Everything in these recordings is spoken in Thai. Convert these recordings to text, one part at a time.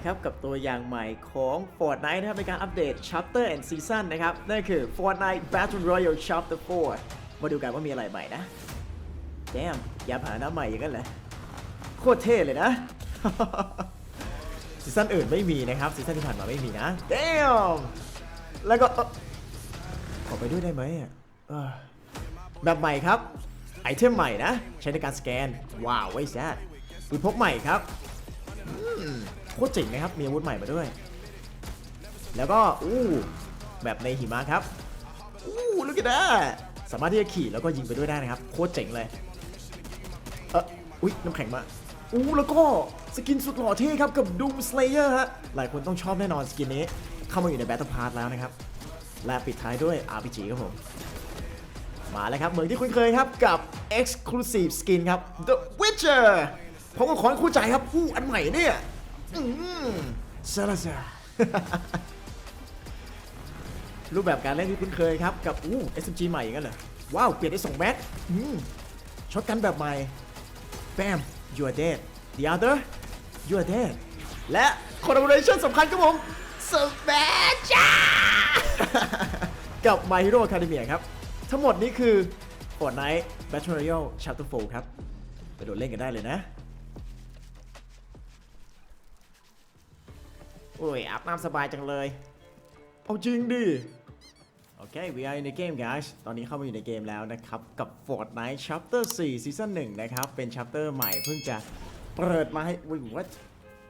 ละครับกับตัวอย่างใหม่ของ Fortnite นะครับในการอัปเดต Chapter and Season นะครับนั่นคือ Fortnite Battle Royale Chapter 4 มาดูกันว่ามีอะไรใหม่นะแจมยาผ่าน้าใหม่อย่างนั้นเหรอโคตรเท่เลยนะซีซั่นอื่นไม่มีนะครับซีซั่นที่ผ่านมาไม่มีนะ d ดมแล้วก็ขอไปด้วยได้ไหมแบบใหม่ครับ ไอเทมใหม่นะ ใช้ในการสแกน ว้าวไว้แซ่ปืนพกใหม่ครับ คตรเจ๋งนะครับ มีอาวุธใหม่มาด้วย แล้วก็ อู้แบบในหิมะครับ อู้ลูกกระดาสามารถที่จะขี่แล้วก็ยิงไปด้วยได้นะครับ โคตรเจ๋งเลย เอออุ๊ยน้ำแข็งมาอู้แล้วก็สกินสุดหล่อเท่ครับกับ Doom Slayer ฮะ หลายคนต้องชอบแน่นอนสกินนี้ เข้ามาอยู่ใน Battle Pass แล้วนะครับ และปิดท้ายด้วย RPG ครับผม มาแล้วครับเหมือนที่คุณเคยครับกับ Exclusive Skin ครับ The Witcher ผมก็ขอให้คู่ใจครับผู้อันใหม่เนี่ย อืมซาลาซารูปแบบการเล่นที่คุ้นเคยครับ กับอู้ SMG ใหม่อย่างนั้นเหรอ ว้าว เปลี่ยนได้2แม็กอืมช็อตกันแบบใหม่ Bam you are dead the other you are dead และ collaboration สำคัญครับผม Smash กับ My Hero Academia ครับ ทั้งหมดนี้คือ Fortnite Battle Royale Chapter 4 ครับ ไปโดดเล่นกันได้เลยนะ โอ้ยอาบน้ำสบายจังเลย เอาจริงดิ โอเค we are in the game guys ตอนนี้เข้ามาอยู่ในเกมแล้วนะครับ กับ Fortnite Chapter 4 Season 1 นะครับ เป็น Chapter ใหม่เพิ่งจะเปิดมาให้อุ้ยว่า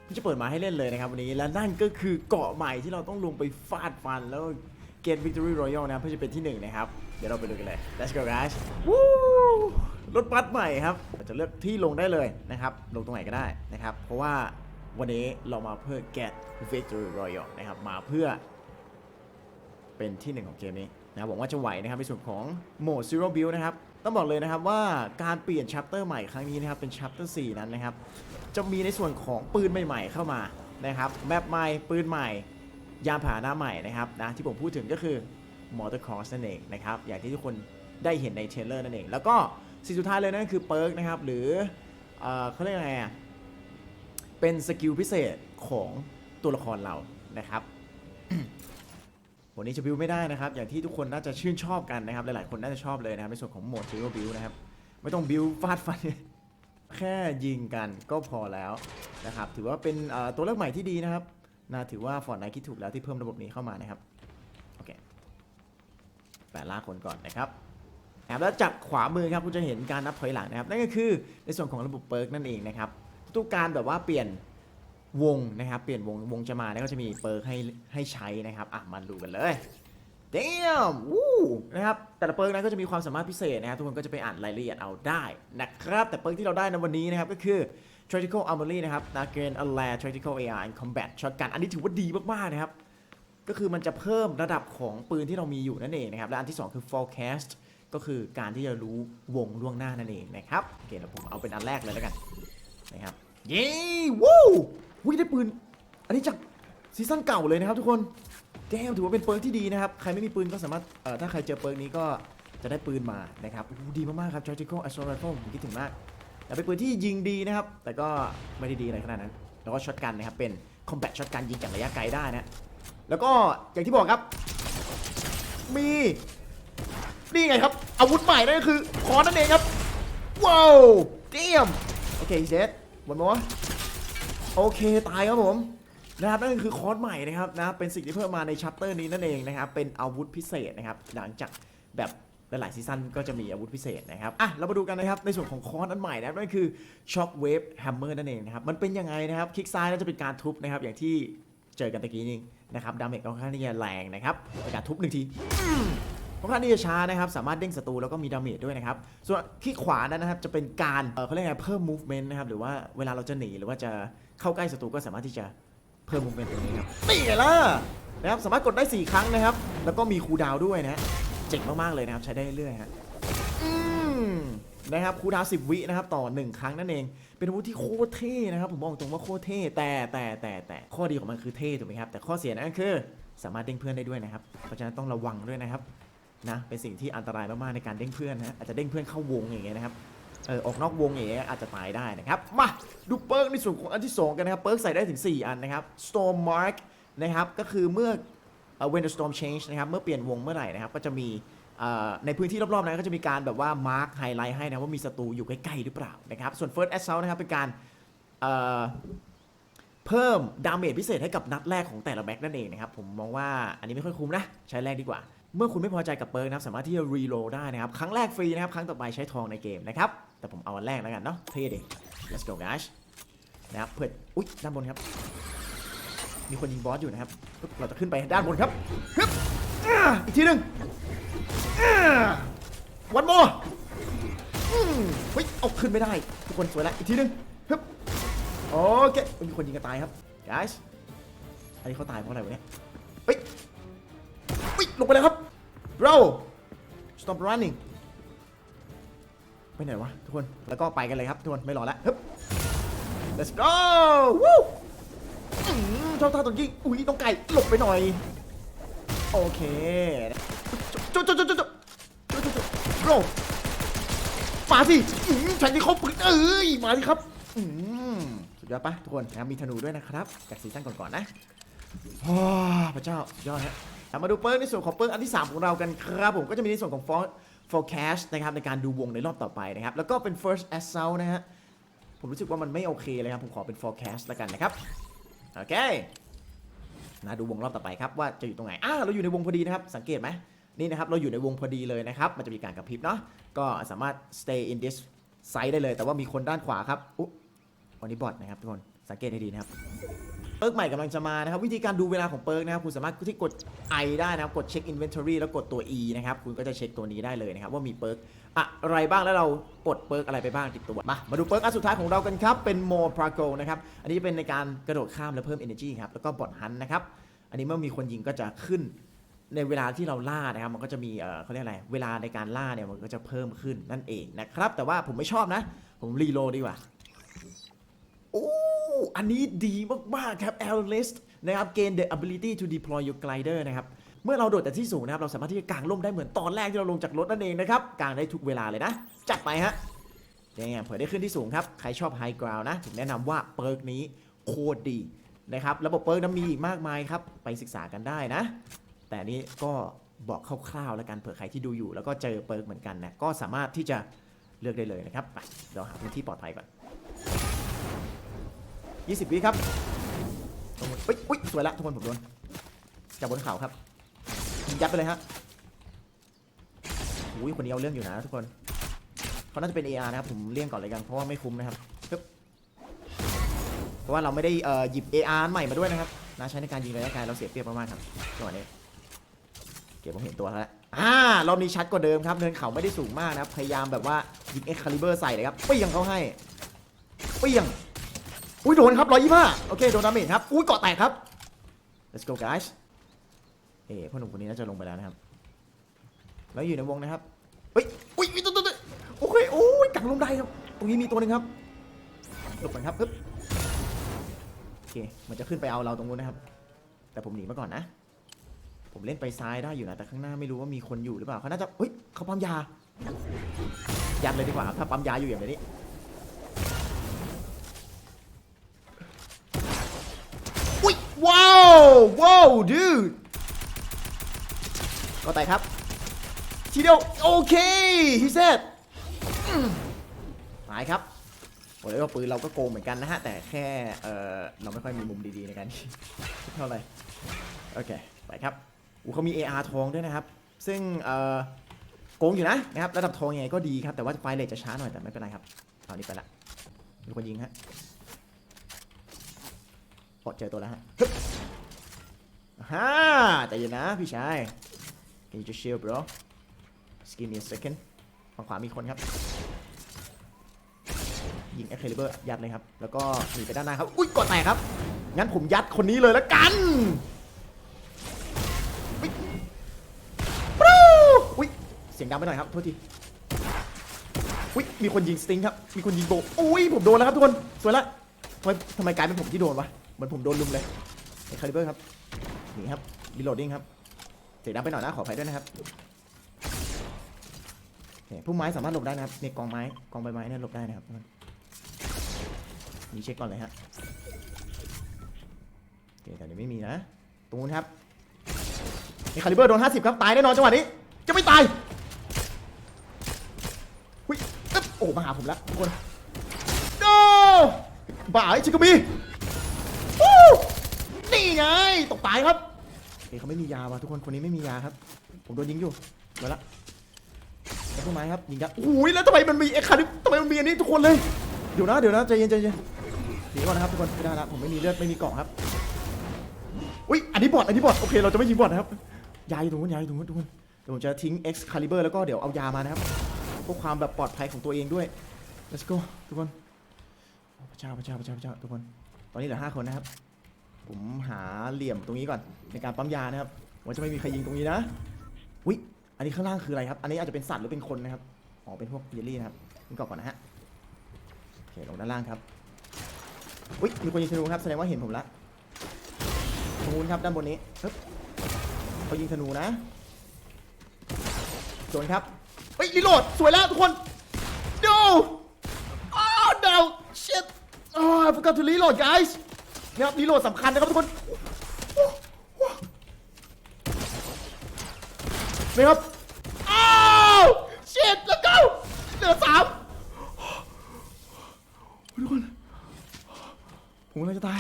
เพิ่งจะเปิดมาให้เล่นเลยนะครับวันนี้และนั่นก็คือเกาะใหม่ที่เราต้องลงไปฟาดฟันแล้ว Get Victory Royale นะเพื่อจะเป็นที่ 1 นะครับ เดี๋ยวเราไปดูกันเลย Let's go guys วู้รถบัสใหม่ครับเราจะเลือกที่ลงได้เลยนะครับ ลงตรงไหนก็ได้นะครับ เพราะว่า วันนี้เรามาเพื่อ Get Victory Royale นะครับ มาเพื่อเป็นที่หนึ่งของเกมนี้นะบหวังว่าจะไหวนะครับในส่วนของโหมด Zero Build นะครับ ต้องบอกเลยนะครับว่าการเปลี่ยน Chapter ใหม่ครั้งนี้นะครับ เป็น Chapter 4 นั้นนะครับ จะมีในส่วนของปืนใหม่ ๆ เข้ามานะครับแมปใหม่ปืนใหม่ ยานพาหนะใหม่นะครับนะที่ผมพูดถึงก็คือ Motor Cross นั่นเองนะครับอย่างที่ทุกคนได้เห็นในเทรลเลอร์นั่นเอง แล้วก็สิ่งสุดท้ายเลยนั่นก็คือเปิร์กนะครับหรือเอเขาเรียกยังไงอะ เป็นสกิลพิเศษของตัวละครเรานะครับวันนี้จะบิวไม่ได้นะครับ อย่างที่ทุกคนน่าจะชื่นชอบกันนะครับ หลายๆคนน่าจะชอบเลยนะครับในส่วนของโหมดซีโร่บิวนะครับ ไม่ต้องบิวฟาดฟัน แค่ยิงกันก็พอแล้วนะครับ ถือว่าเป็นตัวเลือกใหม่ที่ดีนะครับนะถือว่าฟอร์ดไนคิดถูกแล้วที่เพิ่มระบบนี้เข้ามานะครับ โอเคแปดล่าคนก่อนนะครับนะครับแล้วจากขวามือครับคุณจะเห็นการนับถอยหลังนะครับ นั่นก็คือในส่วนของระบบเปิร์กนั่นเองนะครับ ทุกการแบบว่าเปลี่ยนวงนะครับ เปลี่ยนวงวงจะมาแล้วก็จะมีเปิร์กให้ให้ใช้นะครับ อะมาดูกันเลยเดมวู้นะครับแต่ละเปิร์กนั้นก็จะมีความสามารถพิเศษนะครับทุกคนก็จะไปอ่านรายละเอียดเอาได้นะครับ แต่เปิร์กที่เราได้ในวันนี้นะครับก็คือ Tactical Armory นะครับ n a g a n a l a r Tactical AR and Combat Shotgun อันนี้ถือว่าดีมาก ๆ นะครับ ก็คือมันจะเพิ่มระดับของปืนที่เรามีอยู่นั่นเองนะครับ และอันที่ 2 คือ forecast ก็คือการที่จะรู้วงล่วงหน้านั่นเองนะครับ โอเคเดี๋ยวผมเอาเป็นอันแรกเลยแล้วกัน นะครับ เย้วู้วิ่งได้ปืน อันนี้จากซีซั่นเก่าเลยนะครับทุกคนแก้มถือว่าเป็นเปิร์กที่ดีนะครับ ใครไม่มีปืนก็สามารถเอ่อถ้าใครเจอเปิร์กนี้ก็จะได้ปืนมานะครับดีมากๆครับ Tactical Assault Rifle ผมคิดถึงมากแต่เป็นปืนที่ยิงดีนะครับ แต่ก็ไม่ได้ดีอะไรขนาดนั้น แล้วก็ช็อตกันนะครับ เป็น combat ช็อตกันยิงจากระยะไกลได้นะ แล้วก็อย่างที่บอกครับ มีนี่ไงครับ อาวุธใหม่นั่นก็คือคอนนั่นเองครับ ว้าวเดียมโอเคเซต วันมอโอเคตายครับผมนะครับนั่นก็คือคอร์สใหม่นะครับนะเป็นสิ่งที่เพิ่มมาในชัปเตอร์นี้นั่นเองนะครับเป็นอาวุธพิเศษนะครับหลังจากแบบหลายๆซีซั่นก็จะมีอาวุธพิเศษนะครับอะเรามาดูกันนะครับในส่วนของคอร์สอันใหม่นะครับนั่นคือ Shock Wave Hammer นั่นเองนะครับมันเป็นยังไงนะครับคลิกซ้ายน่าจะเป็นการทุบนะครับอย่างที่เจอกันตะกี้นี่นะครับดาเมจค่อนข้างที่จะแรงนะครับเป็นการทุบหนึ่งที อืมค่อนข้างที่จะช้านะครับสามารถเด้งศัตรูแล้วก็มีดาเมจด้วยนะครับ ส่วนคลิกขวานั้นนะครับจะเป็นการเอ่อเขาเรียกไงเพิ่ม movement นะครับหรือว่าเวลาเราจะหนีหรือว่าจะเข้าใกล้ศัตรูก็สามารถที่จะเพิ่มมูเมนต์ตรงนี้ครับนี่ไงล่ะนะครับสามารถกดได้ 4 ครั้งนะครับ แล้วก็มีคูลดาวด้วยนะเจ๋งมากๆเลยนะครับใช้ได้เรื่อยๆฮะอืมนะครับคูลดาวน์10วินะครับต่อ 1 ครั้งนั่นเอง เป็นอาวุธที่โคตรเท่นะครับผมบอกตรงว่าโคตรเท่แต่แต่แต่แต่ข้อดีของมันคือเท่ถูกไหมครับแต่ข้อเสียนั่นคือสามารถเด้งเพื่อนได้ด้วยนะครับเพราะฉะนั้นต้องระวังด้วยนะครับ นะเป็นสิ่งที่อันตรายมากๆในการเด้งเพื่อนนะอาจจะเด้งเพื่อนเข้าวงอย่างเงี้ยนะครับเออออกนอกวงอย่างเงี้ยอาจจะตายได้นะครับมาดูเปิร์กในส่วนของอันที่ 2 กันนะครับเปิร์กใส่ได้ถึง 4 อันนะครับ Storm Mark นะครับก็คือเมื่อ when the storm change นะครับเมื่อเปลี่ยนวงเมื่อไหร่นะครับก็จะมีในพื้นที่รอบๆนั้นก็จะมีการแบบว่า mark ไฮไลท์ให้นะว่ามีศัตรูอยู่ใกล้ๆหรือเปล่านะครับส่วน first assault นะครับเป็นการเพิ่มดาเมจพิเศษให้กับนัดแรกของแต่ละแบ็กนั่นเองนะครับผมมองว่าอันนี้ไม่ค่อยคุ้มนะ ใช้แรงดีกว่า เมื่อคุณไม่พอใจกับเปิร์กนะครับสามารถที่จะรีโหลดได้นะครับ ครั้งแรกฟรีนะครับ ครั้งต่อไปใช้ทองในเกมนะครับ แต่ผมเอาอันแรกแล้วกันเนาะเท่เดิ let's go guys นะครับเพื่ออุ๊ยด้านบนครับ มีคนยิงบอสอยู่นะครับ เราจะขึ้นไปด้านบนครับฮึบอีกทีหนึ่งวันโมเฮ้ยเอาขึ้นไม่ได้ ทุกคนสวยแล้วอีกทีหนึ่งฮึบโอเคมีคนยิงกันตายครับ guys อันนี้เขาตายเพราะอะไรวะเนี่ย เฮ้ยลงไปเลยครับ bro stop running ไปไหนวะทุกคน แล้วก็ไปกันเลยครับทุกคน ไม่รอแล้วฮึบ let's go วู้ชอบท่าตรงยิงอุ้ยต้องไก่หลบไปหน่อย โอเคจุดจุดจุดจุดจุดจุดจุดจุดโรมาสิอืมใช้ที่เขาปืนเอ้ย มาสิครับสุดยอดปะทุกคนนะมีธนูด้วยนะครับ จากซีซั่นก่อนๆนะพระเจ้ายอดฮะ เอามาดูเปิร์ในส่วนของเปิร์อันที่ 3 ของเรากันครับผมก็จะมีในส่วนของ for forecast นะครับในการดูวงในรอบต่อไปนะครับ แล้วก็เป็น first assault นะฮะ ผมรู้สึกว่ามันไม่โอเคเลยครับ ผมขอเป็น forecast แล้วกันนะครับ โอเคนะดูวงรอบต่อไปครับว่าจะอยู่ตรงไหนอ่าเราอยู่ในวงพอดีนะครับ สังเกตไหมนี่นะครับ เราอยู่ในวงพอดีเลยนะครับ มันจะมีการกระพริบเนาะก็สามารถ stay in this side ได้เลย แต่ว่ามีคนด้านขวาครับอุ๊ยวันนี้บอทนะครับทุกคนสังเกตให้ดีนะครับ เปิร์กใหม่กำลังจะมานะครับ วิธีการดูเวลาของเปิร์กนะครับ คุณสามารถที่กด I ได้นะครับ กดเช็ค inventory แล้วกดตัว E นะครับ คุณก็จะเช็คตัวนี้ได้เลยนะครับ ว่ามีเปิร์กอะไรบ้างแล้วเราปลดเปิร์กอะไรไปบ้างติดตัว มา มาดูเปิร์กอันสุดท้ายของเรากันครับ เป็น more prago นะครับ อันนี้เป็นในการกระโดดข้ามและเพิ่ม energy ครับ แล้วก็บอทฮันนะครับ อันนี้เมื่อมีคนยิงก็จะขึ้นในเวลาที่เราล่านะครับ มันก็จะมีเอ่อเขาเรียกอะไร เวลาในการล่าเนี่ยมันก็จะเพิ่มขึ้นนั่นเองนะครับ แต่ว่าผมไม่ชอบนะ ผมรีโหลดดีกว่าโอ้ อันนี้ดีมาก ๆ ครับ a l i s t นะครับ gain the ability to deploy your glider นะครับ เมื่อเราโดดจากที่สูงนะครับ เราสามารถที่จะกางร่มได้เหมือนตอนแรกที่เราลงจากรถนั่นเองนะครับ กางได้ทุกเวลาเลยนะ จัดไปฮะเนี่ยเผื่อได้ขึ้นที่สูงครับ ใครชอบ high ground นะผมแนะนำว่าเปิร์กนี้โคตรดีนะครับ ระบบเปิร์กนั้นมีอีกมากมายครับ ไปศึกษากันได้นะ แต่นนี้ก็บอกคร่าวๆแล้วกันเผื่อใครที่ดูอยู่ แล้วก็เจอเปิร์กเหมือนกันนะก็สามารถที่จะเลือกได้เลยนะครับไปเราหาพื้นที่ปลอดภัยก่อน 20 วิครับตรงนี้อุ๊ยอุ๊ยสวยละทุกคนผมโดนจากบนเขาครับยัดไปเลยฮะอุ้ยคนนี้เอาเรื่องอยู่นะทุกคนเขาน่าจะเป็น AR นะครับผมเลี่ยงก่อนเลยกันเพราะว่าไม่คุ้มนะครับเพราะว่าเราไม่ได้เออหยิบ AR ใหม่มาด้วยนะครับนะใช้ในการยิงระยะไกลเราเสียเปรียบมากๆครับจังหวะนี้เก็บผมเห็นตัวแล้วอ่ารอบนี้ชัดกว่าเดิมครับเนินเขาไม่ได้สูงมากนะครับพยายามแบบว่ายิง X Caliber ใส่เลยครับเปี้ยงเขาให้เปี้ยง อุ้ยโดนครับ125โอเคโดนดาเมจครับ อุ้ยเกาะแตกครับ let's go guys เอ๋พ่อหนุ่มคนนี้น่าจะลงไปแล้วนะครับ แล้วอยู่ในวงนะครับเฮ้ยอุ้ยมีตัวตัวตัวโอเคโอ้ยกังลมได้ครับ ตรงนี้มีตัวหนึ่งครับหลบก่อนครับปึ๊บโอเคมันจะขึ้นไปเอาเราตรงนู้นนะครับ แต่ผมหนีมาก่อนนะ ผมเล่นไปซ้ายได้อยู่นะแต่ข้างหน้าไม่รู้ว่ามีคนอยู่หรือเปล่าเขาน่าจะเฮ้ยเขาปั๊มยายัดเลยดีกว่าครับถ้าปั๊มยาอยู่อย่างนี้ ว้าวว้าวดูก็แต่ครับ ทีเดียว โอเคฮิเซตหายครับโอ้ยว่าปืนเราก็โกงเหมือนกันนะฮะ แต่แค่เออเราไม่ค่อยมีมุมดีๆในการเท่าไหร่โอเค ไปครับอูเขามี AR ทองด้วยนะครับ ซึ่งเออโกงอยู่นะนะครับระดับทองยังไงก็ดีครับ แต่ว่าไฟเลทจะช้าหน่อยแต่ไม่เป็นไรครับตอนนี้ไปละมีคนยิงฮะ ปอเจอตัวแล้วฮะฮ่าใจเย็นนะพี่ชาย Can you just chill bro Just give me a second ฝั่งขวามีคนครับ ยิง e x c a l i b u r ยัดเลยครับ แล้วก็หนีไปด้านหน้าครับ อุ้ยกดแตกครับ งั้นผมยัดคนนี้เลยแล้วกันปรูอุ้ยเสียงดังไปหน่อยครับ โทษที อุ้ยมีคนยิงสติงครับ มีคนยิงโบอุ้ยผมโดนแล้วครับทุกคน สวยละทำไมทำไมกลายเป็นผมที่โดนวะ มือนผมโดนลุมเลยไอคาลิเบอร์ครับนี่ครับรีโหลดดิ้งครับเสียงดังไปหน่อยนะขออภัยด้วยนะครับเนี่ยพุ่มไม้สามารถหลบได้นะครับเนี่ยกองไม้กองใบไม้เนี่ยหลบได้นะครับนี่เช็คก่อนเลยฮะโอเคแต่เดี๋ยวไม่มีนะตรงนู้นครับนี่คาลิเบอร์โดน 50 ครับ ตายแน่นอนจังหวะนี้ จะไม่ตายหุ้ยโอ้มาหาผมแล้วทุกคนโอ้บ่ายชิคกบีวู้นี่ ไง ตกตายครับเฮ้ยเขาไม่มียาว่ะทุกคนคนนี้ไม่มียาครับ ผมโดนยิงอยู่มาละแล้วต้นไม้ครับยิงกันอุ้ยแล้วทำไมมันมีเอ็กคาลิทำไมมันมีอันนี้ทุกคนเลยเดี๋ยวนะเดี๋ยวนะใจเย็นใจเย็นหนีก่อนนะครับทุกคนไม่ได้ละผมไม่มีเลือดไม่มีเกล่องครับอุ้ยอันนี้บอดอันนี้บอดโอเคเราจะไม่ยิงบอดนะครับยาอยู่ตรงนู้นยาอยู่ตรงนู้นทุกคนเดี๋ยวผมจะทิ้ง X Caliber แล้วก็เดี๋ยวเอายามานะครับเพื่อความแบบปลอดภัยของตัวเองด้วย let's go ทุกคนโอ้พระเจ้าพระเจ้าพระเจ้าพระเจ้าทุกคน ตอนนี้เหลือห้าคนนะครับ ผมหาเหลี่ยมตรงนี้ก่อน ในการปั๊มยานะครับว่าจะไม่มีใครยิงตรงนี้นะอุ้ยอันนี้ข้างล่างคืออะไรครับ อันนี้อาจจะเป็นสัตว์หรือเป็นคนนะครับอ๋อเป็นพวกเยลลี่นะครับนี่ก่อนก่อนนะฮะโอเคลงด้านล่างครับอุ้ยมีคนยิงธนูครับแสดงว่าเห็นผมละตรงนู้นครับด้านบนนี้ปึ๊บเขายิงธนูนะโดนครับเฮ้ยรีโหลดสวยแล้วทุกคน no oh no shit oh I forgot to reload guys นะครับรีโหลดสำคัญนะครับทุกคนนะครับอ้าวเช็ดแล้วก็เหลือสามทุกคนผมกำลังจะตาย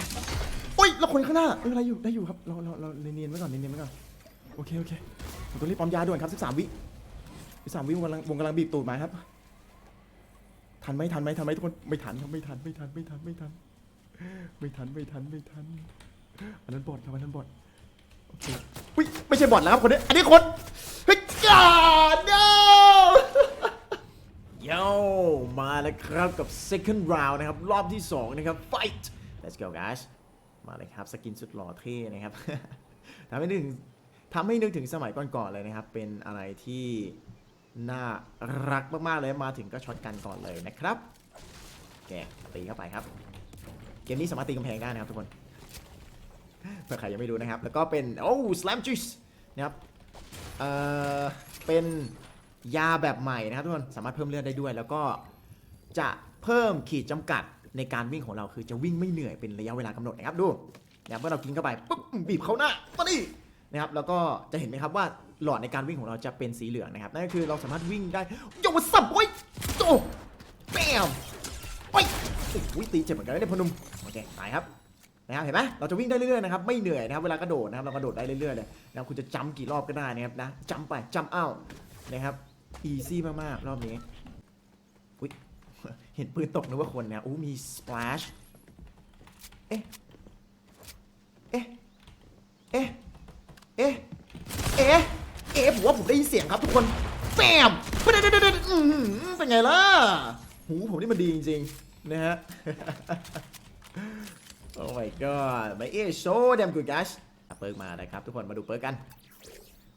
โอ้ยแล้วคนข้างหน้าไม่เป็นไรอยู่ได้อยู่ครับเราเราเราเนียนๆไว้ก่อนเนียนๆไว้ก่อนโอเคโอเคผมต้องรีบปั๊มยาด่วนครับ13วิ13วิวงกำลังวงกำลังบีบตูดมาครับทันไหมทันไหมทันไหมทุกคนไม่ทันครับไม่ทันไม่ทันไม่ทันไม่ทัน ไม่ทันไม่ทันไม่ทันอันนั้นบอดครับอันนั้นบอดโอเคอุ้ยไม่ใช่บอดแล้วครับคนนี้อันนี้คนเฮ้ยจ้า no โยมาแล้วครับกับ second round นะครับ รอบที่ 2 นะครับ fight let's go guys มาเลยครับ สกินสุดหล่อเท่นะครับ ทำให้นึกทำให้นึกถึงสมัยก่อนๆเลยนะครับ เป็นอะไรที่น่ารักมากๆเลยมาถึงก็ช็อตกันก่อนเลยนะครับ แกตีเข้าไปครับ เกมนี้สามารถตีกำแพงได้นะครับทุกคนเผื่อใครยังไม่รู้นะครับ แล้วก็เป็น โอ้ slam juice นะครับ เอ่อ เป็นยาแบบใหม่นะครับทุกคน สามารถเพิ่มเลือดได้ด้วย แล้วก็จะเพิ่มขีดจำกัดในการวิ่งของเราคือจะวิ่งไม่เหนื่อยเป็นระยะเวลากำหนดนะครับดูนะครับเมื่อเรากินเข้าไปปุ๊บบีบเข้าหน้ามาดินะครับแล้วก็จะเห็นไหมครับว่าหลอดในการวิ่งของเราจะเป็นสีเหลืองนะครับนั่นก็คือเราสามารถวิ่งได้โยนสับโอ้ยโตแปม อ้ยโอ้ยตีเจ็บเหมือนกันนะเนี่ยพอหนุ่มโอเคตายครับนะครับเห็นไหมเราจะวิ่งได้เรื่อยๆนะครับไม่เหนื่อยนะครับเวลากระโดดนะครับเรากระโดดได้เรื่อยๆเลยนะครับคุณจะจัมป์กี่รอบก็ได้นะครับนะจัมป์ไปจัมป์เอานะครับอีซี่มากๆรอบนี้อุ้ยเห็นปืนตกนึกว่าคนนะอู้มีสปลาชเอ๊ะเอ๊ะเอ๊ะเอ๊ะเอ๊ะเอ๊ะผมว่าผมได้ยินเสียงครับทุกคนแปมเป็นไงเป็นไงล่ะหูผมนี่มันดีจริงๆ นะฮะ โอ้ my god ไม่เอ so damn good guys เปิร์กมานะครับทุกคนมาดูเปิร์กกัน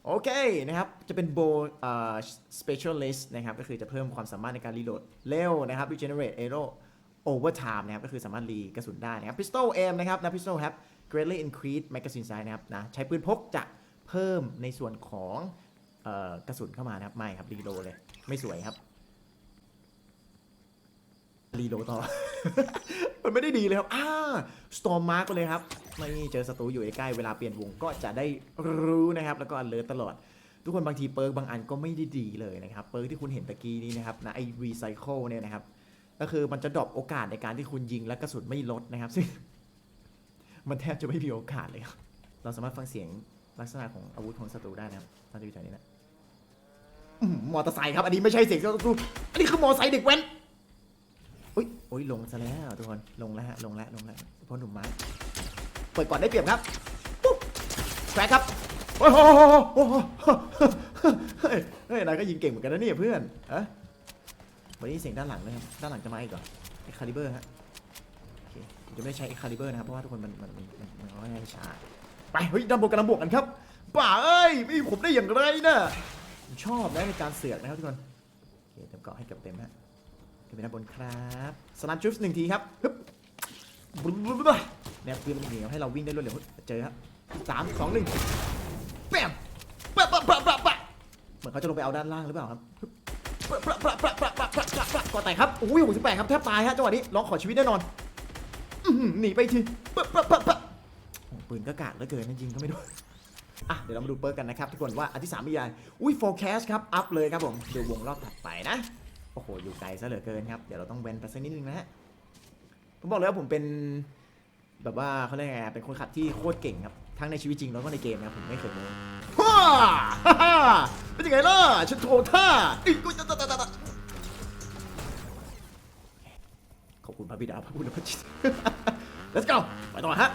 โอเคนะครับ จะเป็นโบเอ่อ specialist นะครับ ก็คือจะเพิ่มความสามารถในการรีโหลดเร็วนะครับ regenerate arrow over time นะครับ ก็คือสามารถรีกระสุนได้นะครับ pistol aim นะครับนะ pistol have greatly increase magazine size นะครับนะใช้ปืนพกจะเพิ่มในส่วนของเอ่อกระสุนเข้ามานะครับ ไม่ครับรีโหลดเลย ไม่สวยครับ รีโหลดต่อ มันไม่ได้ดีเลยครับ อ่า storm mark ไปเลยครับ ไม่เจอศัตรูอยู่ใกล้เวลาเปลี่ยนวงก็จะได้รู้นะครับ แล้วก็ alert ตลอด ทุกคนบางทีเปิร์กบางอันก็ไม่ได้ดีเลยนะครับ เปิร์กที่คุณเห็นตะกี้นี้นะครับนะไอ recycle เนี่ยนะครับ ก็คือมันจะดรอปโอกาสในการที่คุณยิงและกระสุนไม่ลดนะครับ ซึ่ง มันแทบจะไม่มีโอกาสเลยครับ เราสามารถฟังเสียงลักษณะของอาวุธของศัตรูได้นะครับตอนที่อยู่แถวนี้นะมอเตอร์ไซค์ครับ อันนี้ไม่ใช่เสียงศัตรูอันนี้คือมอเตอร์ไซค์เด็กแว้น อ้ยโอ้ยลงซะแล้วทุกคนลงแล้วฮะลงแล้วลงแล้วพราะหนุ่มไม้เปิดก่อนได้เปรียบครับปุ๊บแคร์ครับโอ้โหโอ้โหเฮ้ยเฮ้ยนายก็ยิงเก่งเหมือนกันนะเนี่ยเพื่อนอะวันนี้เสียงด้านหลังเลยครับด้านหลังจะมาอีกเหรอเอ็กคาลิเบอร์ฮะโอเคจะไม่ใช้เอ็กคาลิเบอร์นะครับเพราะว่าทุกคนมันมันมันมันค่อนข้างช้าไปเฮ้ยด้านบนกำลังบวกกันครับป่าเอ้ยไม่มีผมได้อย่างไรนะชอบนะในการเสือกนะครับทุกคนโอเคเต็มเกาะให้เกับเต็มฮะ ขึ้นไปด้านบนครับสลัมจุฟหนึ่งทีครับฮึบบึ้มบึ้มบึ้มเนี่ยปืนมันเหนียวให้เราวิ่งได้รวดเร็วเจอครับสามสองหนึ่งแปมปะปะปะปะปะเหมือนเขาจะลงไปเอาด้านล่างหรือเปล่าครับฮึบปะปะปะปะปะปะปะปะก่อแตกครับอุ้ยหกสิบแปดครับแทบตายฮะจังหวะนี้ร้องขอชีวิตแน่นอนหนีไปทีปะปะปะปะปืนก็กากเหลือเกินจริงๆก็ไม่รู้อะเดี๋ยวเรามาดูเปิร์กกันนะครับทุกคนว่าอันที่3มีอะไรอุ้ย forecast ครับ อัพเลยครับผม ดูวงรอบถัดไปนะ โอ้โห อยู่ไกลซะเหลือเกินครับ เดี๋ยวเราต้องเว้นไปสักนิดนึงนะฮะ ผมบอกเลยว่าผมเป็น แบบว่าเขาเรียกไง เป็นคนขับที่โคตรเก่งครับ ทั้งในชีวิตจริงแล้วก็ในเกมนะผมไม่เคยโม้ฮ่าฮ่าเป็นยังไงล่ะฉันโทรท่าอีกตตตขอบคุณพระบิดาพระบุญพระจิต let's go ไปต่อฮะ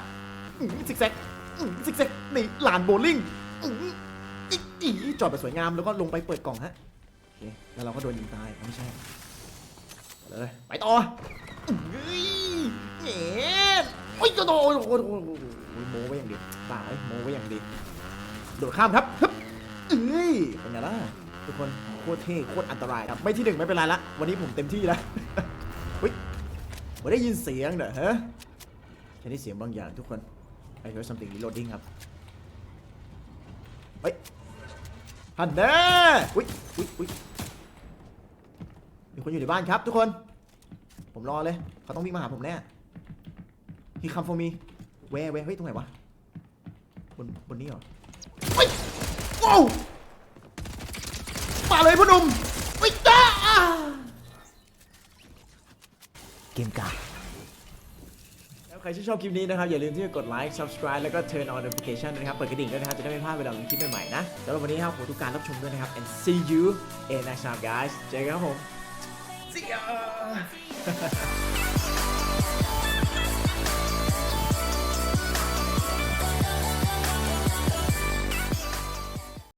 ซิกแซกซิกแซกนี่ลานโบลิ่งอีจอดแบบสวยงามแล้วก็ลงไปเปิดกล่องฮะ เคแล้วเราก็โดนยิงตายไม่ใช่ไปเลยไปต่อเฮ้ยเงี้ยโอ้ยโดนโอ้ยโอ้ยโอ้ยโมไว้อย่างดีป่ายโมไว้อย่างดีโดดข้ามครับฮึบเอ้ยเป็นไงล่ะทุกคนโคตรเท่โคตรอันตรายครับไม่ที่หนึ่งไม่เป็นไรละวันนี้ผมเต็มที่แล้วเฮ้ยไม่ได้ยินเสียงเหรอฮะแค่ได้เสียงบางอย่างทุกคน I heard something reloading ครับเฮ้ยฮันเน่อุ้ยอุ้ยอุ้ย มีคนอยู่ในบ้านครับทุกคน ผมรอเลย เขาต้องวิ่งมาหาผมแน่ He come for me แวะแวะเฮ้ยตรงไหนวะ บนบนนี้เหรอเฮ้ยโอ้มาเลยพ่อหนุ่มเฮ้ยจ้าเกมกาแล้วใครที่ชอบคลิปนี้นะครับ อย่าลืมที่จะกดไลค์ subscribe แล้วก็ turn on notification นะครับ เปิดกระดิ่งด้วยนะครับ จะได้ไม่พลาดเวลาลงคลิปใหม่ๆนะสำหรับวันนี้ครับขอทุกการรับชมด้วยนะครับ and see you in next time guys เจอกันครับผม see ya